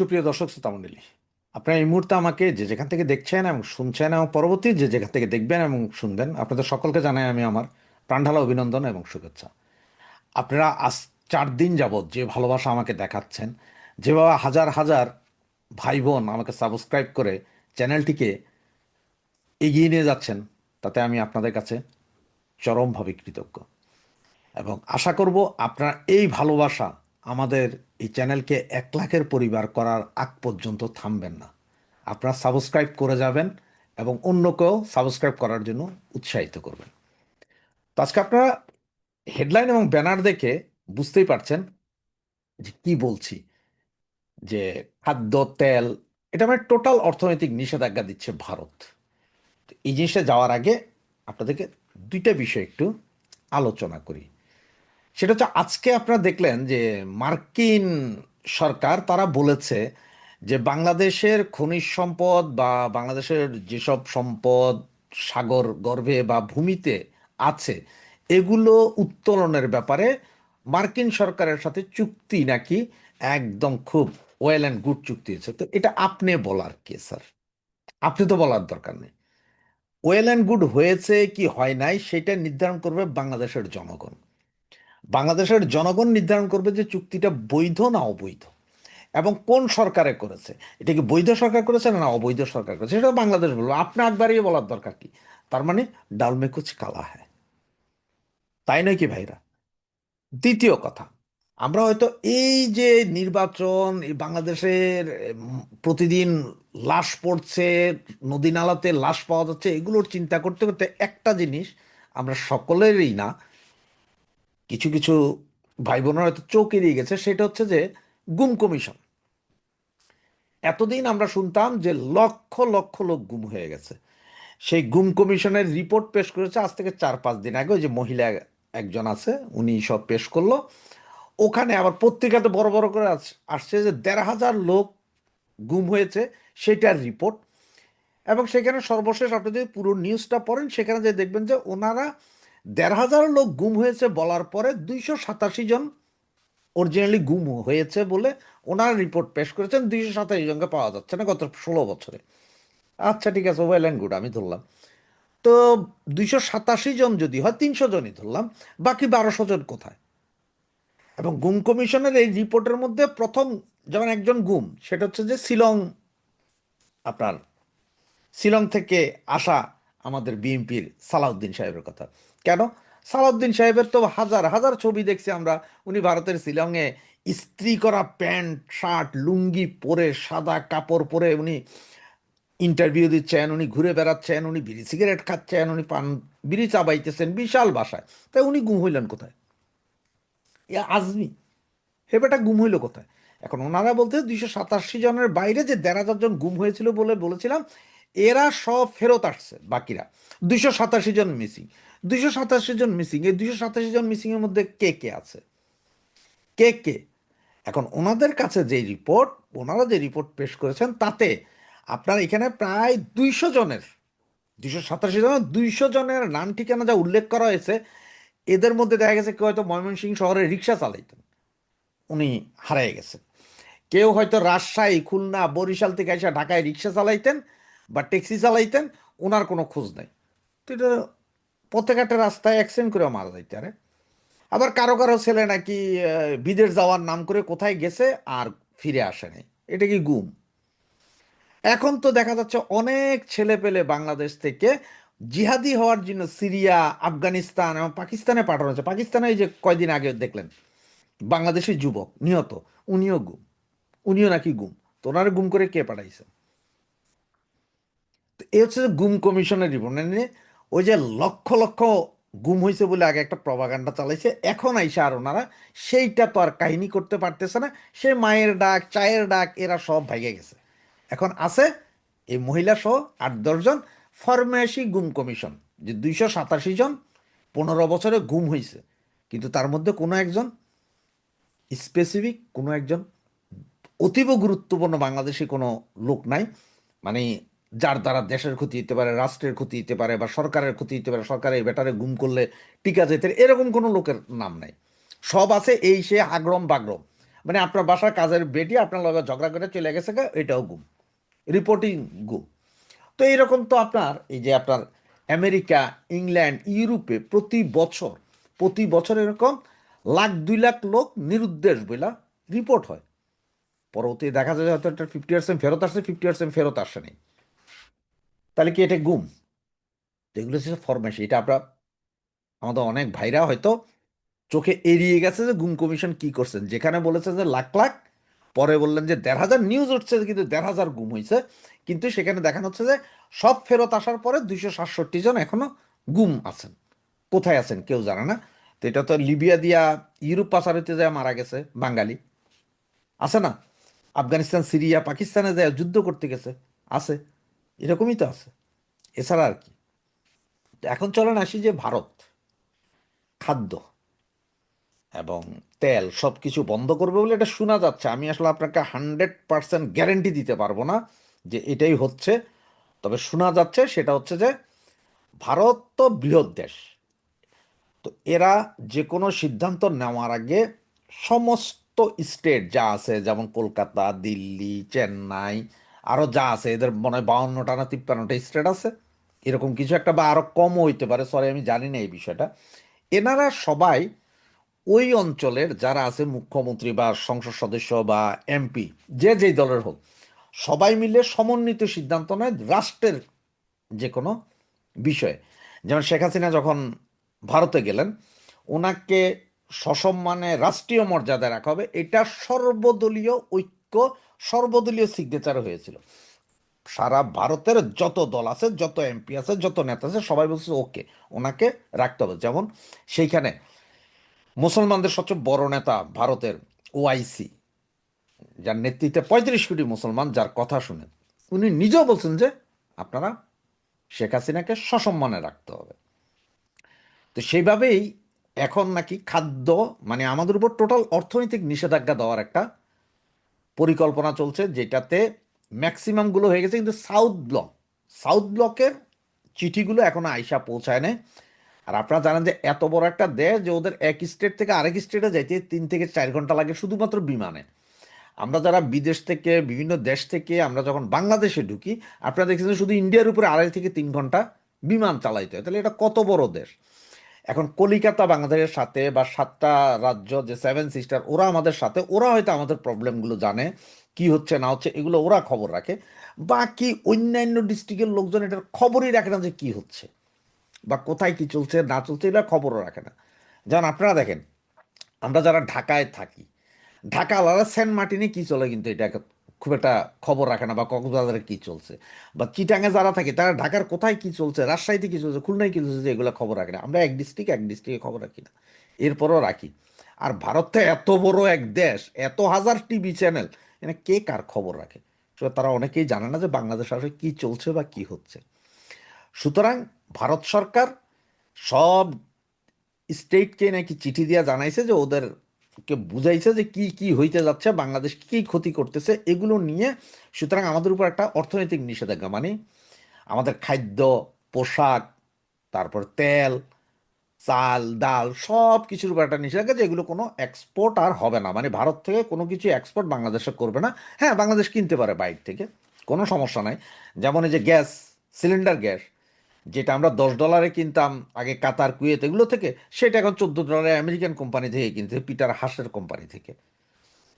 সুপ্রিয় দর্শক শ্রোতা মণ্ডলী আপনারা এই মুহূর্তে আমাকে যে যেখান থেকে দেখছেন এবং শুনছেন এবং পরবর্তী যে যেখান থেকে দেখবেন এবং শুনবেন, আপনাদের সকলকে জানাই আমি আমার প্রাণঢালা অভিনন্দন এবং শুভেচ্ছা। আপনারা আজ চার দিন যাবৎ যে ভালোবাসা আমাকে দেখাচ্ছেন, যেভাবে হাজার হাজার ভাই বোন আমাকে সাবস্ক্রাইব করে চ্যানেলটিকে এগিয়ে নিয়ে যাচ্ছেন, তাতে আমি আপনাদের কাছে চরমভাবে কৃতজ্ঞ। এবং আশা করব আপনার এই ভালোবাসা আমাদের এই চ্যানেলকে এক লাখের পরিবার করার আগ পর্যন্ত থামবেন না। আপনারা সাবস্ক্রাইব করে যাবেন এবং অন্যকেও সাবস্ক্রাইব করার জন্য উৎসাহিত করবেন। তো আজকে আপনারা হেডলাইন এবং ব্যানার দেখে বুঝতেই পারছেন যে কি বলছি। যে খাদ্য, তেল, এটা মানে টোটাল অর্থনৈতিক নিষেধাজ্ঞা দিচ্ছে ভারত। এই জিনিসটা যাওয়ার আগে আপনাদেরকে দুইটা বিষয় একটু আলোচনা করি। সেটা হচ্ছে আজকে আপনারা দেখলেন যে মার্কিন সরকার, তারা বলেছে যে বাংলাদেশের খনিজ সম্পদ বা বাংলাদেশের যেসব সম্পদ সাগর গর্ভে বা ভূমিতে আছে, এগুলো উত্তোলনের ব্যাপারে মার্কিন সরকারের সাথে চুক্তি নাকি একদম খুব ওয়েল অ্যান্ড গুড চুক্তি হয়েছে। তো এটা আপনি বলার কে, স্যার? আপনি তো বলার দরকার নেই। ওয়েল অ্যান্ড গুড হয়েছে কি হয় নাই সেটা নির্ধারণ করবে বাংলাদেশের জনগণ। বাংলাদেশের জনগণ নির্ধারণ করবে যে চুক্তিটা বৈধ না অবৈধ। এবং কোন সরকারে করেছে? এটা কি বৈধ সরকার করেছে না অবৈধ সরকার করেছে? সেটা বাংলাদেশ বলব। আপনি একবারই বলার দরকার কি? তার মানে ডাল মে কুচ কালা হ্যায়। তাই নয় কি ভাইরা? দ্বিতীয় কথা, আমরা হয়তো এই যে নির্বাচন বাংলাদেশের প্রতিদিন লাশ পড়ছে, নদী নালাতে লাশ পাওয়া যাচ্ছে, এগুলোর চিন্তা করতে করতে একটা জিনিস আমরা সকলেরই না কিছু কিছু ভাই বোনেরা হয়তো চোখ এড়িয়ে গেছে, সেটা হচ্ছে যে গুম কমিশন। এতদিন আমরা শুনতাম যে লক্ষ লক্ষ লোক গুম হয়ে গেছে। সেই গুম কমিশনের রিপোর্ট পেশ করেছে আজ থেকে চার পাঁচ দিন আগে, ওই যে মহিলা একজন আছে, উনি সব পেশ করল। ওখানে আবার পত্রিকাতে বড় বড় করে আস- আসছে যে দেড় হাজার লোক গুম হয়েছে, সেটার রিপোর্ট। এবং সেখানে সর্বশেষ আপনি যদি পুরো নিউজটা পড়েন, সেখানে যে দেখবেন যে ওনারা দেড় হাজার লোক গুম হয়েছে বলার পরে দুইশো সাতাশি জন অরিজিনালি গুম হয়েছে বলে ওনার রিপোর্ট পেশ করেছেন। দুইশো সাতাশি জনকে পাওয়া যাচ্ছে না গত ষোলো বছরে। আচ্ছা ঠিক আছে ওয়েল অ্যান্ড গুড আমি ধরলাম। তো দুইশো সাতাশি জন যদি হয়, তিনশো জনই ধরলাম, বাকি বারোশো জন কোথায়? এবং গুম কমিশনের এই রিপোর্টের মধ্যে প্রথম যেমন একজন গুম, সেটা হচ্ছে যে শিলং, আপনার শিলং থেকে আসা আমাদের বিএনপির সালাউদ্দিন সাহেবের কথা। কেন? সালাউদ্দিন সাহেবের তো হাজার হাজার ছবি দেখছি আমরা। উনি ভারতের শিলংয়ে ইস্ত্রি করা প্যান্ট, শার্ট, লুঙ্গি পরে, সাদা কাপড় পরে উনি ইন্টারভিউ দিচ্ছেন, উনি ঘুরে বেড়াচ্ছেন, উনি বিড়ি সিগারেট খাচ্ছেন, উনি পান, বিড়ি চাবাইতেছেন বিশাল বাসায় তাই উনি গুম হইলেন কোথায়? আজমি। হেবেটা গুম হইল কোথায়? এখন ওনারা বলতে দুইশো সাতাশি জনের বাইরে যে দেড় হাজার জন গুম হয়েছিল বলে বলেছিলাম এরা সব ফেরত আসছে, বাকিরা। দুইশো সাতাশি জন মিসিং দুইশো সাতাশি জন মিসিং এই দুইশো সাতাশি জন মিসিং এর মধ্যে কে কে আছে? কে কে? এখন ওনাদের কাছে যে রিপোর্ট ওনারা যে রিপোর্ট পেশ করেছেন, তাতে আপনার এখানে প্রায় দুইশো জনের, দুইশো সাতাশি জনের, দুইশো জনের নাম ঠিকানা যা উল্লেখ করা হয়েছে, এদের মধ্যে দেখা গেছে কেউ হয়তো ময়মনসিংহ শহরে রিক্সা চালাইতেন। উনি হারিয়ে গেছেন। কেউ হয়তো রাজশাহী, খুলনা, বরিশাল থেকে এসে ঢাকায় রিক্সা চালাইতেন। বা ট্যাক্সি চালাইতেন ওনার কোনো খোঁজ নেই। তো এটা পথে ঘাটে রাস্তায় অ্যাক্সিডেন্ট করে মারা যাইতে আরে আবার কারও কারও ছেলে নাকি বিদেশ যাওয়ার নাম করে কোথায় গেছে আর ফিরে আসে নাই। এটা কি গুম? এখন তো দেখা যাচ্ছে অনেক ছেলে পেলে বাংলাদেশ থেকে জিহাদি হওয়ার জন্য সিরিয়া, আফগানিস্তান এবং পাকিস্তানে পাঠানো হচ্ছে পাকিস্তানে এই যে কয়দিন আগে দেখলেন, বাংলাদেশি যুবক নিহত, উনিও গুম। উনিও নাকি গুম। তো ওনারা গুম করে কে পাঠাইছে? এই হচ্ছে গুম কমিশনের রিপোর্ট মানে ওই যে লক্ষ লক্ষ গুম হয়েছে বলে আগে একটা প্রভাকাণ্ডা চালাইছে, এখন আইসা আর ওনারা সেইটা তো আর কাহিনী করতে পারতেছে না, সে মায়ের ডাক, চায়ের ডাক, এরা সব ভেঙে গেছে। এখন আছে এই মহিলা সহ আট দশজন ফরমেশি গুম কমিশন, যে দুইশো সাতাশি জন পনেরো বছরে গুম হয়েছে, কিন্তু তার মধ্যে কোনো একজন স্পেসিফিক কোনো একজন অতীব গুরুত্বপূর্ণ বাংলাদেশি কোনো লোক নাই মানে যার দ্বারা দেশের ক্ষতি হতে পারে, রাষ্ট্রের ক্ষতি হতে পারে বা সরকারের ক্ষতি হতে পারে সরকারের বেটারে গুম করলে টিকা যেতে এরকম কোনো লোকের নাম নাই। সব আছে, এই সে আগ্রম বাগ্রম। মানে আপনার বাসার কাজের বেটি আপনার লগে ঝগড়া করে চলে গেছে এটাও গুম। রিপোর্টিং গুম। তো এইরকম তো আপনার, এই যে আপনার আমেরিকা, ইংল্যান্ড, ইউরোপে প্রতি বছর প্রতি বছর এরকম লাখ, দুই লাখ লোক নিরুদ্দেশ বইলা রিপোর্ট হয়। পরবর্তী দেখা যায় হয়তো একটা ফিফটি পার্সেন্ট ফেরত আসছে ফিফটি পার্সেন্ট ফেরত আসছে নেই। তাহলে কি এটা গুম? এগুলো হচ্ছে ফরমেশন এটা আমরা, আমাদের অনেক ভাইরা হয়তো চোখে এড়িয়ে গেছে যে গুম কমিশন কি করছেন। যেখানে বলেছে যে লাখ লাখ, পরে বললেন যে দেড় হাজার নিউজ উঠছে কিন্তু দেড় হাজার গুম হয়েছে। কিন্তু সেখানে দেখানো হচ্ছে যে সব ফেরত আসার পরে দুইশো সাতষট্টি জন এখনও গুম আছেন। কোথায় আছেন কেউ জানে না। তো এটা তো লিবিয়া দিয়া ইউরোপ পাচারিতে যায় মারা গেছে, বাঙালি। আছে না? আফগানিস্তান, সিরিয়া, পাকিস্তানে যায় যুদ্ধ করতে গেছে, আছে। এরকমই তো আছে। এছাড়া আর কি। এখন চলেন আসি যে ভারত, খাদ্য এবং তেল সব কিছু বন্ধ করবে বলে এটা শোনা যাচ্ছে। আমি আসলে আপনাকে হান্ড্রেড পার্সেন্ট গ্যারেন্টি দিতে পারব না যে এটাই হচ্ছে। তবে শোনা যাচ্ছে, সেটা হচ্ছে যে ভারত তো বৃহৎ দেশ। তো এরা যে কোনো সিদ্ধান্ত নেওয়ার আগে সমস্ত স্টেট যা আছে, যেমন কলকাতা, দিল্লি, চেন্নাই আরও যা আছে, এদের মনে হয় বাউন্নটা না তিপ্পান্নটা স্টেট আছে। এরকম কিছু একটা বা আরও কমও হইতে পারে সরি আমি জানি না এই বিষয়টা। এনারা সবাই ওই অঞ্চলের যারা আছে, মুখ্যমন্ত্রী বা সংসদ সদস্য বা এমপি, যে যেই দলের হোক, সবাই মিলে সমন্বিত সিদ্ধান্ত নেয় রাষ্ট্রের যে কোনো বিষয়ে। যেমন শেখ হাসিনা যখন ভারতে গেলেন, ওনাকে সসম্মানে রাষ্ট্রীয় মর্যাদা রাখা হবে, এটা সর্বদলীয় ঐক্য সর্বদলীয় সিগনেচার হয়েছিল। সারা ভারতের যত দল আছে, যত এমপি আছে, যত নেতা আছে, সবাই বলছে ওকে, ওনাকে রাখতে হবে। যেমন সেইখানে মুসলমানদের সবচেয়ে বড় নেতা ভারতের ওআইসি যার নেতৃত্বে পঁয়ত্রিশ কোটি মুসলমান, যার কথা শুনেন উনি নিজেও বলছেন যে আপনারা শেখ হাসিনাকে সসম্মানে রাখতে হবে। তো সেইভাবেই এখন নাকি খাদ্য মানে আমাদের উপর টোটাল অর্থনৈতিক নিষেধাজ্ঞা দেওয়ার একটা পরিকল্পনা চলছে যেটাতে ম্যাক্সিমামগুলো হয়ে গেছে, কিন্তু সাউথ ব্লক, সাউথ ব্লকের চিঠিগুলো এখনও আইসা পৌঁছায় নাই। আর আপনারা জানেন যে এত বড় একটা দেশ যে ওদের এক স্টেট থেকে আরেক স্টেটে যাইতে তিন থেকে চার ঘণ্টা লাগে শুধুমাত্র বিমানে। আমরা যারা বিদেশ থেকে, বিভিন্ন দেশ থেকে আমরা যখন বাংলাদেশে ঢুকি, আপনারা দেখছেন শুধু ইন্ডিয়ার উপরে আড়াই থেকে তিন ঘণ্টা বিমান চালাইতে হয়। তাহলে এটা কত বড় দেশ? এখন কলিকাতা বাংলাদেশের সাথে বা সাতটা রাজ্য, যে সেভেন সিস্টার ওরা আমাদের সাথে, ওরা হয়তো আমাদের প্রবলেমগুলো জানে, কি হচ্ছে, না হচ্ছে, এগুলো ওরা খবর রাখে। বাকি অন্যান্য ডিস্ট্রিক্টের লোকজন এটার খবরই রাখে না যে কি হচ্ছে, বা কোথায় কি চলছে, না চলছে এগুলো খবরও রাখে না। যেমন আপনারা দেখেন, আমরা যারা ঢাকায় থাকি ঢাকা আলাদা সেন্ট মার্টিনে কি চলে কিন্তু এটা খুব একটা খবর রাখে না বা কক্সবাজারে কি চলছে বা চিটাঙে যারা থাকে, তারা ঢাকার কোথায় কি চলছে, রাজশাহীতে কি চলছে, খুলনায় কি চলছে, এগুলো খবর রাখে না। আমরা এক ডিস্ট্রিক্ট এক ডিস্ট্রিক্টে খবর রাখি না। এরপরও রাখি। আর ভারতে এত বড় এক দেশ, এত হাজার টিভি চ্যানেল এখানে কে কার খবর রাখে? তারা অনেকেই জানে না যে বাংলাদেশ আসলে কি চলছে বা কি হচ্ছে। সুতরাং ভারত সরকার সব স্টেটকে নাকি চিঠি দিয়া জানাইছে যে ওদেরকে বুঝাইছে যে কি কি হইতে যাচ্ছে, বাংলাদেশ কি কি ক্ষতি করতেছে, এগুলো নিয়ে সুতরাং আমাদের উপর একটা অর্থনৈতিক নিষেধাজ্ঞা মানে আমাদের খাদ্য, পোশাক, তারপর তেল, চাল, ডাল সব কিছুর উপর একটা নিষেধাজ্ঞা যে এগুলো কোনো এক্সপোর্ট আর হবে না। মানে ভারত থেকে কোনো কিছু এক্সপোর্ট বাংলাদেশে করবে না। হ্যাঁ বাংলাদেশ কিনতে পারে বাইরে থেকে, কোনো সমস্যা নাই। যেমন এই যে গ্যাস সিলিন্ডার গ্যাস যেটা আমরা দশ ডলারে কিনতাম, আগে কাতার, কুয়েত এগুলো থেকে, সেটা এখন চোদ্দ ডলারে আমেরিকান কোম্পানি থেকে কিনতে পিটার হাসের কোম্পানি থেকে।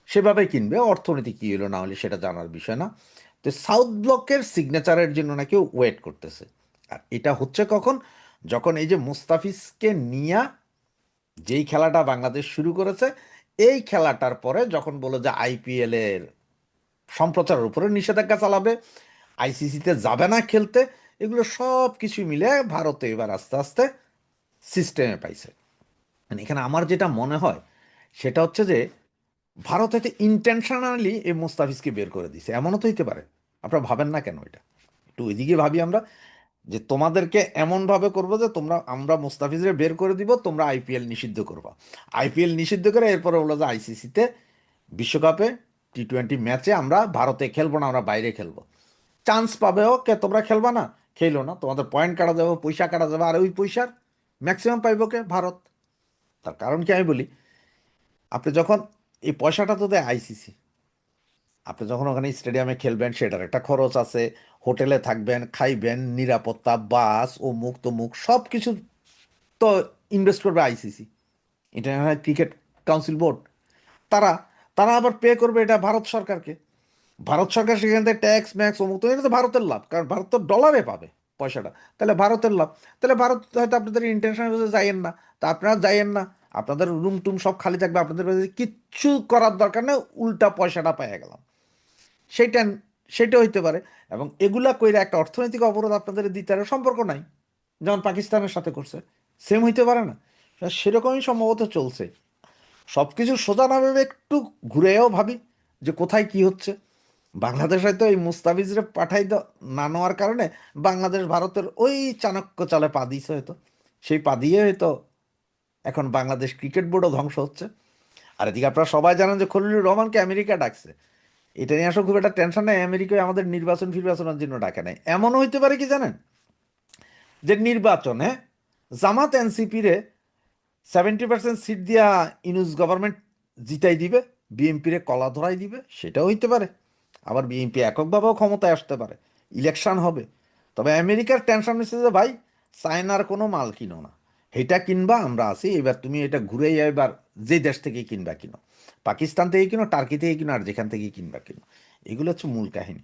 সেভাবে কিনবে, অর্থনীতি কী হলো না হলে সেটা জানার বিষয় না। তো সাউথ ব্লকের সিগনেচারের জন্য নাকি ওয়েট করতেছে। আর এটা হচ্ছে কখন? যখন এই যে মুস্তাফিজকে নিয়ে যেই খেলাটা বাংলাদেশ শুরু করেছে, এই খেলাটার পরে যখন বলো যে আইপিএলের সম্প্রচারের উপরে নিষেধাজ্ঞা চালাবে আইসিসিতে যাবে না খেলতে এগুলো সব কিছু মিলে ভারতে এবার আস্তে আস্তে সিস্টেমে পাইছে। মানে এখানে আমার যেটা মনে হয়, সেটা হচ্ছে যে ভারত হয়তো ইন্টেনশনালি এই মুস্তাফিজকে বের করে দিছে এমনও তো হইতে পারে। আপনারা ভাবেন না কেন এটা? একটু ওইদিকে ভাবি আমরা যে তোমাদেরকে এমনভাবে করব যে তোমরা, আমরা মুস্তাফিজরে বের করে দিব, তোমরা আইপিএল নিষিদ্ধ করবা। আইপিএল নিষিদ্ধ করে এরপরে বলল যে আইসিসিতে বিশ্বকাপে টি টোয়েন্টি ম্যাচে আমরা ভারতে খেলব না, আমরা বাইরে খেলব। চান্স পাবে ওকে তোমরা খেলবা না খেলো না। তোমাদের পয়েন্ট কাটা যাবে, পয়সা কাটা যাবে। আর ওই পয়সার ম্যাক্সিমাম পাইব কে? ভারত। তার কারণ কি আমি বলি, আপনি যখন এই পয়সাটা তো দেয় আইসিসি আপনি যখন ওখানে স্টেডিয়ামে খেলবেন, সেটার একটা খরচ আছে। হোটেলে থাকবেন, খাইবেন, নিরাপত্তা, বাস ও মুখ তমুক সব কিছু তো ইনভেস্ট করবে ICC international cricket council board তারা তারা আবার পে করবে এটা ভারত সরকারকে। ভারত সরকার সেখান থেকে ট্যাক্স ম্যাক্স অমুক, তো এটা তো ভারতের লাভ, কারণ ভারত তো ডলারে পাবে পয়সাটা। তাহলে ভারতের লাভ, তাহলে ভারত হয়তো আপনাদের ইন্টারন্যাশনাল যাইয়েন না, তা আপনারা যাইয়েন না, আপনাদের রুম টুম সব খালি থাকবে, আপনাদের কিচ্ছু করার দরকার নেই, উল্টা পয়সাটা পাইয়া গেলাম। সেইটা সেটা হইতে পারে, এবং এগুলা কইরা একটা অর্থনৈতিক অবরোধ আপনাদের দিতে আর সম্পর্ক নাই, যেমন পাকিস্তানের সাথে করছে সেম হইতে পারে না। সেরকমই সম্ভবত চলছে। সব কিছু সোজা না ভেবে একটু ঘুরেও ভাবি যে কোথায় কি হচ্ছে। বাংলাদেশ হয়তো এই মুস্তাফিজরে পাঠাই না নেওয়ার কারণে বাংলাদেশ ভারতের ওই চাণক্য চালে পা দিয়েছে হয়তো। সেই পা দিয়ে হয়তো এখন বাংলাদেশ ক্রিকেট বোর্ডও ধ্বংস হচ্ছে। আর এদিকে আপনারা সবাই জানেন যে খলিলুর রহমানকে আমেরিকা ডাকছে। এটা নিয়ে আসলে খুব একটা টেনশন নেই, আমেরিকায় আমাদের নির্বাচন ফির্বাচনের জন্য ডাকে নাই। এমনও হইতে পারে কি জানেন? যে নির্বাচনে জামাত এনসিপিরে সেভেন্টি পার্সেন্ট সিট দিয়া ইনুস গভর্নমেন্ট জিতাই দিবে, বিএনপিরে কলা ধরাই দিবে, সেটাও হইতে পারে। আবার বিএনপি এককভাবেও ক্ষমতায় আসতে পারে। ইলেকশন হবে। তবে আমেরিকার টেনশন হচ্ছে যে, ভাই, চায়নার কোনো মাল কিনো না। এটা কিনবা, আমরা আছি। এবার তুমি এটা ঘুরে এবার যে দেশ থেকে কিনবা কিনো। পাকিস্তান থেকে কিনো, টার্কি থেকে কিনো, আর যেখান থেকে কিনবা কিনো। এগুলো হচ্ছে মূল কাহিনী।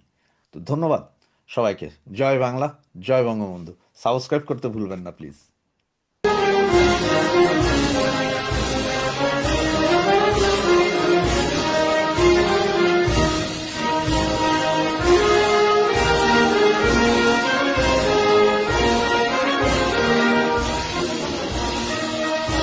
তো ধন্যবাদ সবাইকে। জয় বাংলা, জয় বঙ্গবন্ধু। সাবস্ক্রাইব করতে ভুলবেন না প্লিজ